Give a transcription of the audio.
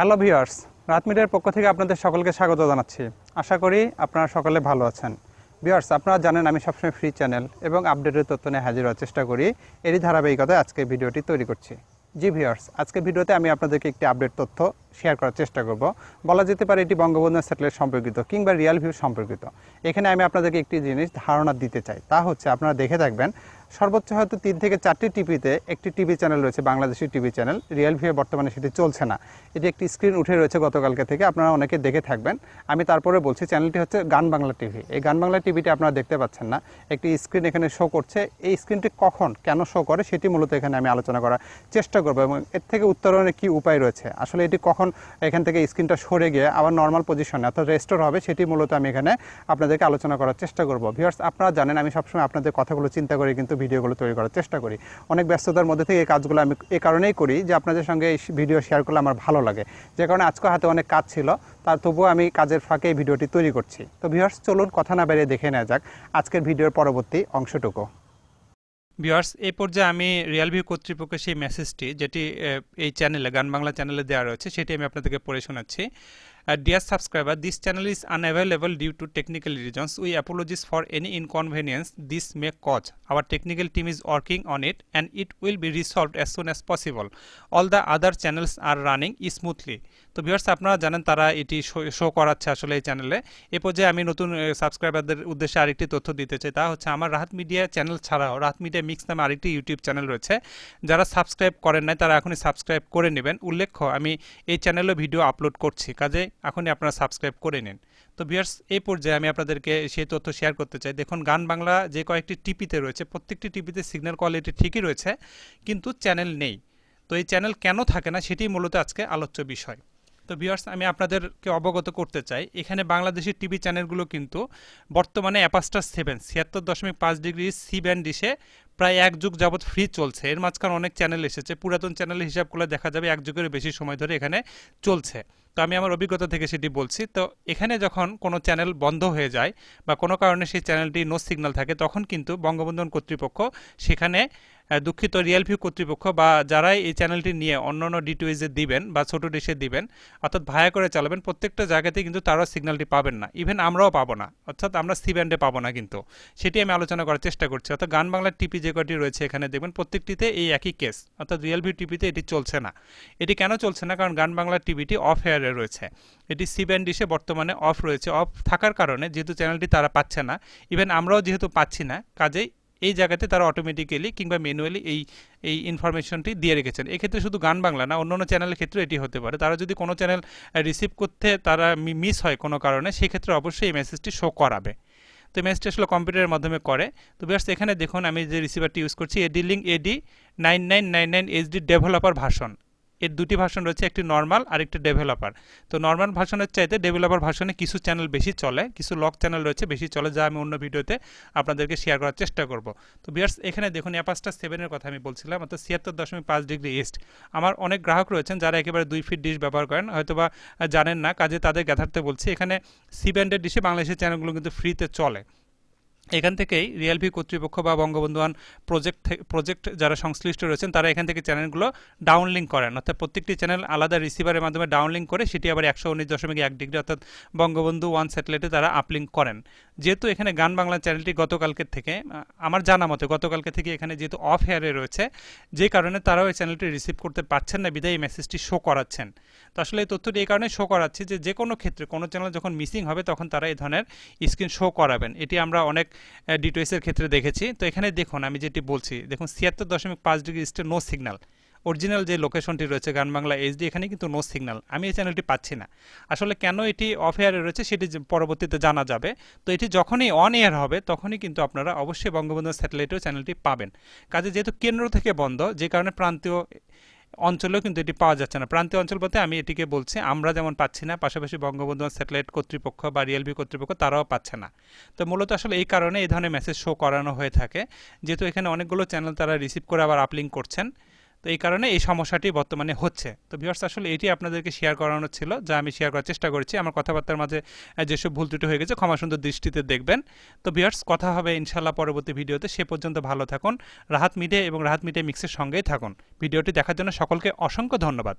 Hello viewers রাত মিডিয়ার পক্ষ থেকে আপনাদের সকলকে স্বাগত জানাচ্ছি। আশা করি আপনারা সকলে ভালো আছেন। ভিউয়ার্স আপনারা জানেন আমি সবসময় ফ্রি চ্যানেল এবং আপডেটের তথ্য নিয়ে হাজির হওয়ার চেষ্টা করি। এরই ধারাবাহিকতায় আজকে ভিডিওটি তৈরি করছি। জি ভিউয়ার্স আজকে ভিডিওতে আমি আপনাদেরকে একটি আপডেট তথ্য শেয়ার করার চেষ্টা করব। বলা যেতে পারে এটি বঙ্গবন্ধু স্যাটেলাইট সম্পর্কিত কিংবা রিয়াল ভিউ সম্পর্কিত। এখানে আমি আপনাদেরকে একটি জিনিস ধারণা দিতে চাই। তা হচ্ছে, আপনারা দেখে থাকবেন সর্বোচ্চ হয়তো তিন থেকে চারটি টিভিতে একটি টিভি চ্যানেল রয়েছে, Bangladeshi TV channel. Real view বর্তমানে সেটি চলছে না। এটি একটি স্ক্রিন উঠে রয়েছে গতকালকে থেকে, আপনারা অনেকে দেখে থাকবেন। আমি তারপরে বলছি, চ্যানেলটি হচ্ছে গান বাংলা টিভি। এই গান বাংলা টিভিটি আপনারা দেখতে পাচ্ছেন না। একটি স্ক্রিন এখানে শো করছে। এই স্ক্রিনটি কখন, কেন শো করে, সেটি মূলত এখানে আমি আলোচনা করার চেষ্টা করব এবং এর থেকে উত্তরণের কী উপায় রয়েছে? আসলে এটি কখন এখান থেকে স্ক্রিনটা সরে গিয়ে আবার নর্মাল পজিশনে অর্থাৎ রেস্টোর হবে, সেটি মূলত আমি এখানে আপনাদেরকে আলোচনা করার চেষ্টা করব। ভিউয়ার্স আপনারা জানেন, আমি সবসময় আপনাদের কথাগুলো চিন্তা করে, কিন্তু ভিডিওগুলো তৈরি করার চেষ্টা করি। অনেক ব্যস্ততার মধ্যে থেকে এই কাজগুলো আমি এই কারণেই করি যে আপনাদের সঙ্গে এই ভিডিও শেয়ার করলে আমার ভালো লাগে। যে কারণে আজকে হাতে অনেক কাজ ছিল তার তবুও আমি কাজের ফাঁকে এই ভিডিওটি তৈরি করছি। তো ভিউয়ার্স, চলুন কথা না বেরিয়ে দেখে নেওয়া যাক আজকের ভিডিওর পরবর্তী অংশটুকু। ভিউয়ার্স, এই পর্যায়ে আমি রিয়াল ভিউ কর্তৃপক্ষের সেই মেসেজটি যেটি এই চ্যানেলে গান বাংলা চ্যানেলে দেওয়া রয়েছে, সেটি আমি আপনাদেরকে পড়ে শোনাচ্ছি। Dear subscriber this channel is unavailable due to technical reasons we apologise for any inconvenience this may cause our technical team is working on it and it will be resolved as soon as possible all the other channels are running smoothly তো viewers আপনারা জানেন তারা এটি show করাচ্ছে আসলে এই চ্যানেলে এ। পর্যায়ে আমি নতুন সাবস্ক্রাইবারদের উদ্দেশ্যে আরেকটি তথ্য দিতে চাই। তা হচ্ছে আমার রাহাত মিডিয়া চ্যানেল ছাড়াও রাহাত মিডিয়া মিক্স নামে আরেকটি ইউটিউব চ্যানেল রয়েছে। যারা সাবস্ক্রাইব করেন নাই তারা এখনই সাবস্ক্রাইব করে নেবেন। উল্লেখ্য, আমি এই চ্যানেলে ভিডিও আপলোড করছি। কাজে এখনই আপনারা সাবস্ক্রাইব করে নিন। তো ভিয়ার্স এই পর্যায়ে আমি আপনাদেরকে সেই তথ্য শেয়ার করতে চাই। দেখুন, গান বাংলা যে কয়েকটি টিপিতে রয়েছে, প্রত্যেকটি টিপিতে সিগন্যাল কোয়ালিটি ঠিকই রয়েছে, কিন্তু চ্যানেল নেই। তো এই চ্যানেল কেন থাকে না সেটি মূলত আজকে আলোচ্য বিষয়। তো ভিউয়ার্স আমি আপনাদেরকে অবগত করতে চাই, এখানে বাংলাদেশের টিভি চ্যানেলগুলো কিন্তু বর্তমানে অ্যাপাস্টার সেভেন ছিয়াত্তর দশমিক পাঁচ ডিগ্রি সি ব্যান্ড ডিশে প্রায় এক যুগ যাবৎ ফ্রি চলছে। এর মাঝখানে অনেক চ্যানেল এসেছে, পুরাতন চ্যানেলের হিসাব করলে দেখা যাবে এক যুগের বেশি সময় ধরে এখানে চলছে। তো আমি আমার অভিজ্ঞতা থেকে সেটি বলছি। তো এখানে যখন কোনো চ্যানেল বন্ধ হয়ে যায় বা কোনো কারণে সেই চ্যানেলটি নো সিগন্যাল থাকে, তখন কিন্তু বঙ্গবন্ধন কর্তৃপক্ষ সেখানে দুঃখিত রিয়েল ভিউ কর্তৃপক্ষ বা যারাই এই চ্যানেলটি নিয়ে অন্য অন্য ডিটিওইজে দিবেন বা ছোট ডিশে দিবেন, অর্থাৎ ভায়া করে চালাবেন, প্রত্যেকটা জায়গাতেই কিন্তু তারাও সিগন্যালটি পাবেন না। ইভেন আমরাও পাবো না, অর্থাৎ আমরা সি ব্যান্ডে পাবো না কিন্তু। সেটি আমি আলোচনা করার চেষ্টা করছি। অর্থাৎ গান বাংলার টিপি যে কটি রয়েছে এখানে দেখবেন, প্রত্যেকটিতে এই একই কেস অর্থাৎ রিয়েল ভিউ টিভিতে এটি চলছে না। এটি কেন চলছে না? কারণ গান বাংলার টিভিটি অফ এয়ারে রয়েছে। এটি সি ব্যান্ড ডিশে বর্তমানে অফ রয়েছে। অফ থাকার কারণে যেহেতু চ্যানেলটি তারা পাচ্ছে না ইভেন আমরাও যেহেতু পাচ্ছি না, কাজেই এই জায়গাতে তারা অটোমেটিক্যালি কিংবা ম্যানুয়ালি এই এই ইনফরমেশনটি দিয়ে রেখেছেন। এক্ষেত্রে শুধু গান বাংলা না অন্য অন্য চ্যানেলের ক্ষেত্রে এটি হতে পারে। তারা যদি কোনো চ্যানেল রিসিভ করতে তারা মিস হয় কোনো কারণে, সেক্ষেত্রে অবশ্যই এই মেসেজটি শো করাবে। তো মেসেজটি আসলে কম্পিউটারের মাধ্যমে করে। তো বেশ এখানে দেখুন আমি যে রিসিভারটি ইউজ করছি AD link AD nine nine nine nine HD developer version এর দুটি ভাষণ রয়েছে, একটি নর্মাল আর একটি ডেভেলপার তো নর্মাল ভাষণের চাইতে ডেভেলপার ভাষণে কিছু চ্যানেল বেশি চলে, কিছু লক চ্যানেল রয়েছে বেশি চলে, যা আমি অন্য ভিডিওতে আপনাদেরকে শেয়ার করার চেষ্টা করব। তো বিয়ার্স এখানে দেখুন অ্যাপাসটা সেভেনের কথা আমি বলছিলাম, অর্থাৎ ছিয়াত্তর দশমিক পাঁচ ডিগ্রি ইস্ট আমার অনেক গ্রাহক রয়েছেন যারা একেবারে দুই ফিট ডিশ ব্যবহার করেন, হয়তোবা জানেন না, কাজে তাদের গ্যাথারতে বলছি। এখানে সি ব্যান্ডের ডিশে বাংলাদেশের চ্যানেলগুলো কিন্তু ফ্রিতে চলে। এখান থেকেই রিয়েলভি কর্তৃপক্ষ বা বঙ্গবন্ধু ওয়ান প্রজেক্ট প্রজেক্ট যারা সংশ্লিষ্ট রয়েছেন, তারা এখান থেকে চ্যানেলগুলো ডাউনলিং করেন। অর্থাৎ প্রত্যেকটি চ্যানেল আলাদা রিসিভারের মাধ্যমে ডাউনলিং করে, সেটি আবার একশো উনিশ দশমিক এক ডিগ্রি অর্থাৎ বঙ্গবন্ধু ওয়ান স্যাটেলাইটে তারা আপলিঙ্ক করেন। যেহেতু এখানে গান বাংলা চ্যানেলটি গতকালকের থেকে আমার জানা মতে গতকালকে থেকে এখানে যেহেতু অফ হেয়ারে রয়েছে, যে কারণে তারাও এই চ্যানেলটি রিসিভ করতে পারছেন না, বিদায় এই মেসেজটি শো করাচ্ছেন। তো আসলে এই তথ্যটি এই কারণে শো করাচ্ছি যে যে কোনো ক্ষেত্রে কোনো চ্যানেল যখন মিসিং হবে তখন তারা এই ধরনের স্ক্রিন শো করাবেন। এটি আমরা অনেক ডিটেলসের ক্ষেত্রে দেখেছি। তো এখানে দেখুন, আমি যেটি বলছি, দেখুন ছিয়াত্তর দশমিক পাঁচ degree east no signal original যে লোকেশনটি রয়েছে গান বাংলা এইচডি এখানে কিন্তু নো সিগন্যাল আমি এই চ্যানেলটি পাচ্ছি না। আসলে কেন এটি অফ এয়ারে রয়েছে সেটি পরবর্তীতে জানা যাবে। তো এটি যখনই অন এয়ার হবে, তখনই কিন্তু আপনারা অবশ্যই বঙ্গবন্ধু স্যাটেলাইটেও চ্যানেলটি পাবেন। কাজে যেহেতু কেন্দ্র থেকে বন্ধ, যে কারণে প্রান্তীয় অঞ্চলেও কিন্তু এটি পাওয়া যাচ্ছে না। প্রান্তীয় অঞ্চল বলতে আমি এটিকে বলছি, আমরা যেমন পাচ্ছি না, পাশাপাশি বঙ্গবন্ধু স্যাটেলাইট কর্তৃপক্ষ বা রিয়েলভি কর্তৃপক্ষ তারাও পাচ্ছে না। তো মূলত আসলে এই কারণে এই ধরনের মেসেজ শো করানো হয়ে থাকে। যেহেতু এখানে অনেকগুলো চ্যানেল তারা রিসিভ করে আবার আপলিঙ্ক করছেন। তো এই কারণে এই সমস্যাটি বর্তমানে হচ্ছে। তো ভিউয়ার্স আসলে এটি আপনাদেরকে শেয়ার করানো ছিল, যা আমি শেয়ার করার চেষ্টা করেছি। আমার কথাবার্তার মাঝে যেসব ভুল ত্রুটি হয়ে গেছে, ক্ষমা সুন্দর দৃষ্টিতে দেখবেন। তো ভিউয়ার্স কথা হবে ইনশাল্লাহ পরবর্তী ভিডিওতে। সে পর্যন্ত ভালো থাকুন, রাহাত মিডিয়া এবং রাহাত মিডিয়া মিক্সের সঙ্গেই থাকুন। ভিডিওটি দেখার জন্য সকলকে অসংখ্য ধন্যবাদ।